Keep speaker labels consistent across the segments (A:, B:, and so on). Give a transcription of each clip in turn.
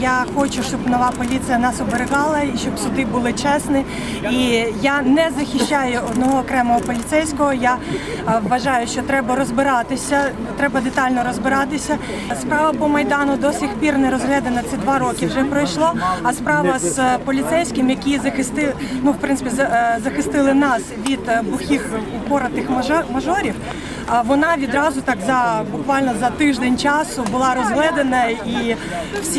A: Я хочу, щоб нова поліція нас оберігала і щоб суди були чесні. І я не захищаю одного окремого поліцейського. Я е, вважаю, що треба розбиратися, треба детально розбиратися. Справа по майдану до сих пір не розглядана. Це два роки вже пройшло. А справа з поліцейським, які захистили, ну в принципі, е, захистили нас від е, бухих упоротих мажор- мажорів. Вона відразу так за буквально за тиждень часу була розглядана і всі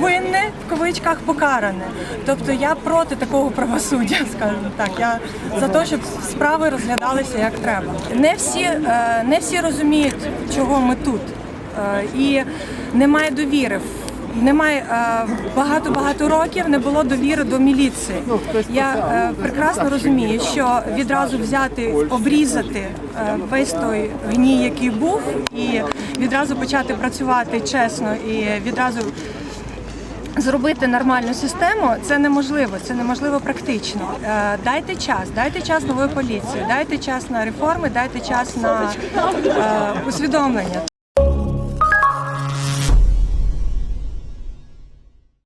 A: винні в кавичках покарані. Тобто я проти такого правосуддя, скажімо так. Я за те, щоб справи розглядалися як треба. Не всі, е, не всі розуміють, чого ми тут, Е, і немає довіри. Немає багато багато років не було довіри до міліції. Я е, прекрасно розумію, що відразу взяти, обрізати е, весь той гній, який був, і відразу почати працювати чесно і відразу зробити нормальну систему це неможливо, це неможливо практично. Е, Дайте час, дайте час нової поліції, дайте час на реформи, дайте час на е, усвідомлення.